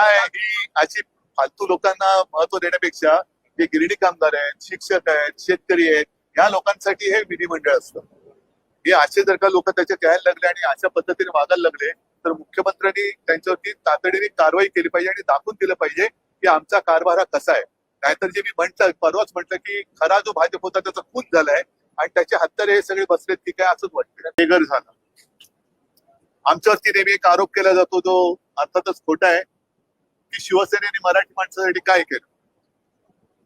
काय ही अशी फालतू लोकांना महत्त्व देण्यापेक्षा जे गिरणी कामगार आहेत शिक्षक आहेत शेतकरी आहेत या लोकांसाठी हे विधिमंडळ असतं. हे असे जर का लोक त्याच्या यायला लागले आणि अशा पद्धतीने वागायला लागले तर मुख्यमंत्र्यांनी त्यांच्यावरती तातडीने कारवाई केली पाहिजे आणि दाखवून दिलं पाहिजे की आमचा कारभार हा कसा आहे. नाहीतर जे मी म्हंटल परवाच म्हटलं की खरा जो भाजप होता त्याचा खून झालाय आणि त्याचे हत्यारे हे सगळे बसलेत की काय असंच वाटतं. बेघर झालं. आमच्यावरती नेहमी एक आरोप केला जातो जो अर्थातच खोटा आहे. की शिवसेनेने मराठी माणसासाठी काय केलं?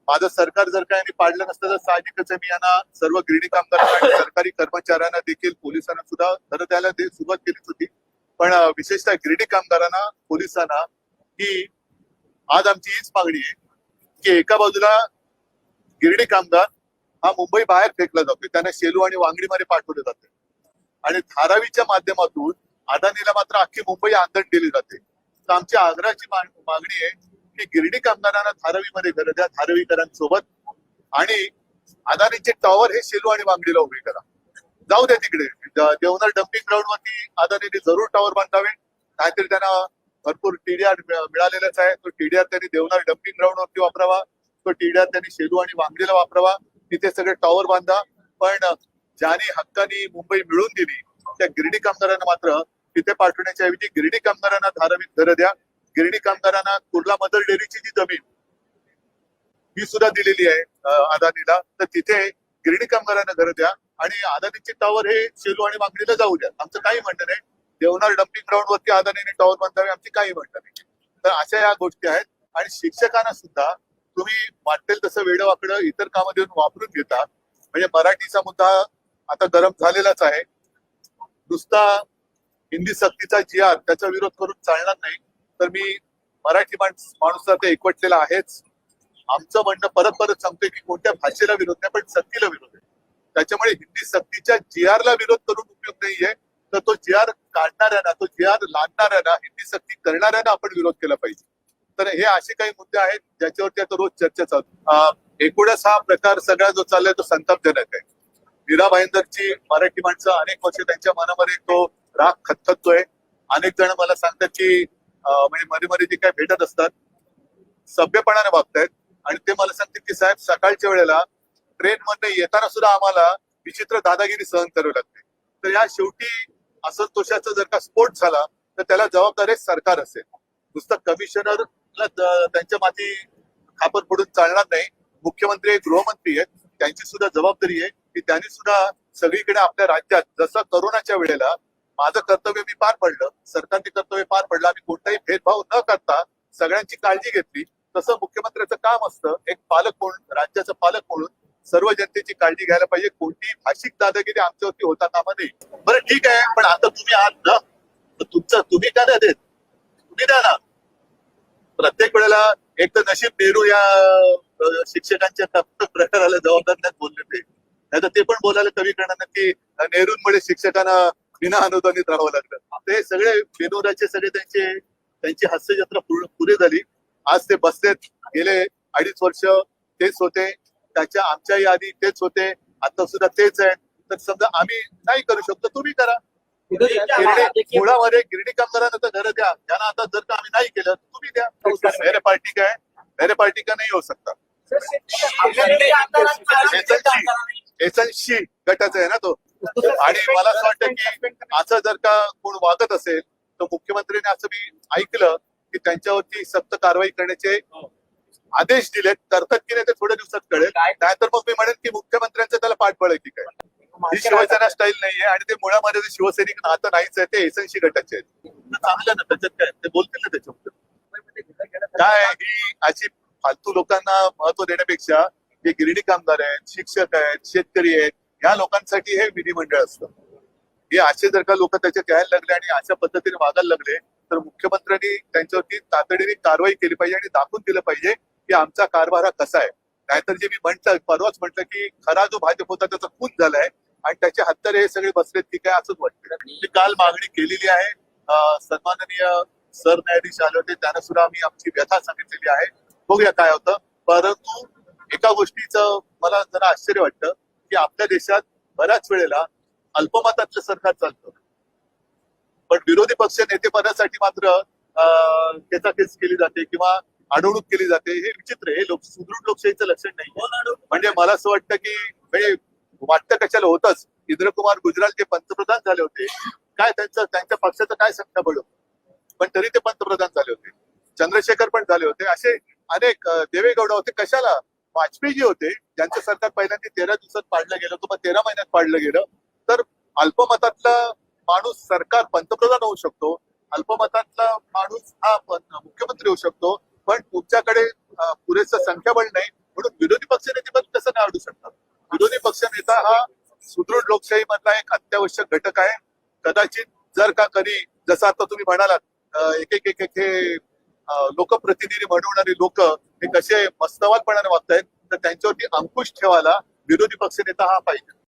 माझं सरकार जर का यांनी पाडलं नसतं तर साहजिकच मी यांना सर्व गिरणी कामगारांना सरकारी कर्मचाऱ्यांना देखील पोलिसांना सुद्धा घर द्यायला सुरुवात केलीच होती. पण विशेषतः गिरणी कामगारांना पोलिसांना ही आज आमची हीच मागणी आहे की एका बाजूला गिरणी कामगार हा मुंबई बाहेर फेकला जातोय त्यांना शेलू आणि वांगडीमध्ये पाठवले जाते. आणि धारावीच्या माध्यमातून अदानीला मात्र अख्खी मुंबई आंदण दिली जाते. तर आमची आग्रहाची मागणी आहे की गिरणी कामगारांना धारावीमध्ये घर द्या धारावीकरांसोबत आणि अदानीचे टॉवर हे शेलू आणि वांगडीला उभे करा. जाऊ द्या तिकडे. देवनर डम्पिंग ग्राउंड वरती अदानीने जरूर टॉवर बांधावे. नाहीतरी त्यांना भरपूर टीडीआर मिळालेलाच आहे. तो टीडीआर त्यांनी देवनार डम्पिंग ग्राउंड वरती वापरावा. तो टीडीआर त्यांनी सेलू आणि वांगडीला वापरावा. तिथे सगळे टॉवर बांधा. पण ज्याने हक्कानी मुंबई मिळून दिली त्या गिरणी कामगारांना मात्र तिथे पाठवण्याच्या ऐवजी गिरणी कामगारांना धारावीत घरं द्या. गिरणी कामगारांना कुर्ला मदर डेअरीची जी जमीन ही सुद्धा दिलेली आहे अदानीला. तर तिथे गिरणी कामगारांना घरं द्या आणि अदानीचे टॉवर हे सेलू आणि मागणीला जाऊ द्या. आमचं काही म्हणणं नाही. देवनार डम्पिंग ग्राउंड वरती अदानीने टॉवर बांधावे आमची काही म्हणणं नाही. तर अशा या गोष्टी आहेत. आणि शिक्षकांना सुद्धा तुम्ही वाटेल तसं वेळं वाकडं इतर कामं देऊन वापरून घेता. म्हणजे मराठीचा मुद्दा आता गरम झालेलाच आहे. नुसता हिंदी सक्तीचा जी आर त्याचा विरोध करून चालणार नाही. तर मी मराठी माणूस ते तर एकवटलेला आहेच. आमचं म्हणणं परत परत सांगतोय की कोणत्या भाषेला विरोध नाही पण सक्तीला विरोध आहे. त्याच्यामुळे हिंदी सक्तीच्या जी ला विरोध करून उपयोग नाहीये. तर तो जी आर काढणाऱ्यांना तो जी आर लादणाऱ्यांना हिंदी सक्ती करणाऱ्यांना आपण विरोध केला पाहिजे. तर हे असे काही मुद्दे आहेत ज्याच्यावरती आता रोज चर्चा चालू एकूणच हा प्रकार सगळा जो चाललाय तो संतापजनक आहे. मीरा भाईंदरची मराठी माणसं अनेक वर्ष त्यांच्या मनामध्ये तो राग खतखतोय. अनेक जण मला सांगतात की म्हणजे मध्ये मध्ये जे काय भेटत असतात सभ्यपणाने वागतायत आणि ते मला सांगतात की साहेब सकाळच्या वेळेला ट्रेन मध्ये येताना सुद्धा आम्हाला विचित्र दादागिरी सहन करावी लागते. तर या शेवटी असंतोषाचा जर का स्फोट झाला तर त्याला जबाबदारी सरकार असेल. नुसतं कमिशनरला त्यांच्या माती खापर पडून चालणार नाही. मुख्यमंत्री गृहमंत्री आहेत. त्यांची सुद्धा जबाबदारी आहे की त्यांनी सुद्धा सगळीकडे आपल्या राज्यात जसं करोनाच्या वेळेला माझं कर्तव्य मी पार पडलं सरकारने कर्तव्य पार पडलं आम्ही कोणताही भेदभाव न करता सगळ्यांची काळजी घेतली. तसं मुख्यमंत्र्याचं काम असतं एक पालक म्हणून राज्याचं पालक म्हणून सर्व जनतेची काळजी घ्यायला पाहिजे. कोणतीही भाषिक दादागिरी आमच्यावरती होता कामा नये बरं ठीक आहे पण आता तुम्ही आहात ना? तुमचं तुम्ही का नाही देत तुम्ही द्या ना प्रत्येक वेळेला एक तर नशीब नेहरू या शिक्षकांच्या प्रकाराला जबाबदार नाही बोलले ते. नाही तर ते पण बोलायला कमी करणार नाही. की नेहरूंमुळे शिक्षकांना विना अनुदानित राहावं लागलं. ते सगळे विनोदाचे सगळे त्यांचे त्यांची हास्यजत्रा पूर्ण पुरी झाली. आज ते बसलेत गेले अडीच वर्ष तेच होते. त्याच्या आमच्याही आधी तेच होते. आता सुद्धा तेच आहे तर समजा आम्ही नाही करू शकतो तुम्ही करा. गिरणी मुळामध्ये गिरणी कामगारांना तर घर द्या. त्यांना आता जर का आम्ही नाही केलं तर तुम्ही द्या. मेरे पार्टी का है? मेरे पार्टी का नहीं हो सकता एसएनशी गटाचा आहे ना तो. आणि मला असं वाटतं की असं जर का कोण वागत असेल तर मुख्यमंत्र्यांनी असं मी ऐकलं की त्यांच्यावरती सक्त कारवाई करण्याचे आदेश दिलेत. करतात की नाही ते थोड्या दिवसात कळेल. नाहीतर मग मी म्हणेन की मुख्यमंत्र्यांचं त्याला पाठबळ आहे की काय. ही शिवसेना स्टाईल नाहीये आणि ते मुळामध्ये जे शिवसैनिक नातं नाहीच आहे ते एसएनशी गटाचे आहेत. चांगलं ना त्याच्यात काय? ते बोलतील ना त्याच्याबद्दल. काय ही अशी फालतू लोकांना महत्त्व देण्यापेक्षा जे गिरणी कामगार आहेत शिक्षक आहेत शेतकरी आहेत या लोकांसाठी हे विधिमंडळ असतं. हे असे जर का लोक त्याच्यात यायला लागले आणि अशा पद्धतीने वागायला लागले तर मुख्यमंत्र्यांनी त्यांच्यावरती तातडीने कारवाई केली पाहिजे आणि दाखवून दिलं पाहिजे की आमचा कारभार हा कसा आहे. नाहीतर जे मी म्हटलं परवाच म्हटलं की खरा जो भाजप होता त्याचा खून झालाय आणि त्याचे हत्यारे हे सगळे बसलेत की काय असंच वाटतं मी काल मागणी केलेली आहे. सन्माननीय सरन्यायाधीश आले होते त्यांना सुद्धा आम्ही आमची व्यथा सांगितलेली आहे. बघूया काय होतं. परंतु एका गोष्टीचं मला जरा आश्चर्य वाटतं. की आपल्या देशात बऱ्याच वेळेला अल्पमतातलं सरकार चालतं. पण विरोधी पक्ष नेतेपदासाठी मात्र खेचाखेच केली जाते किंवा अडवणूक केली जाते हे विचित्र आहे. हे लोक सुदृढ लोकशाहीचं लक्षण नाही म्हणजे मला असं वाटतं की म्हणजे वाटतं कशाला होतच. इंद्रकुमार गुजराल जे पंतप्रधान झाले होते. काय त्यांचं त्यांच्या पक्षाचं काय संख्याबळ पण तरी ते पंतप्रधान झाले होते. चंद्रशेखर पण झाले होते. असे अनेक देवेगौडा होते. कशाला? वाजपेयी जे होते ज्यांचं सरकार पहिल्यांदा तेरा दिवसात पाडलं गेलं किंवा तेरा महिन्यात पाडलं गेलं तर अल्पमतातला माणूस सरकार पंतप्रधान होऊ शकतो अल्पमतातला माणूस हा मुख्यमंत्री होऊ शकतो पण तुमच्याकडे पुरेसं संख्याबळ नाही म्हणून विरोधी पक्षनेते पण कसं नाही अडू शकतात. विरोधी पक्षनेता हा सुदृढ लोकशाही मधला एक अत्यावश्यक घटक आहे. कदाचित जर का कधी जसं आता तुम्ही म्हणालात एक एक एक एक हे लोकप्रतिनिधी म्हणवणारे लोक हे कसे मस्तवादपणाने वागतायत तर त्यांच्यावरती अंकुश ठेवायला विरोधी पक्षनेता हा पाहिजे.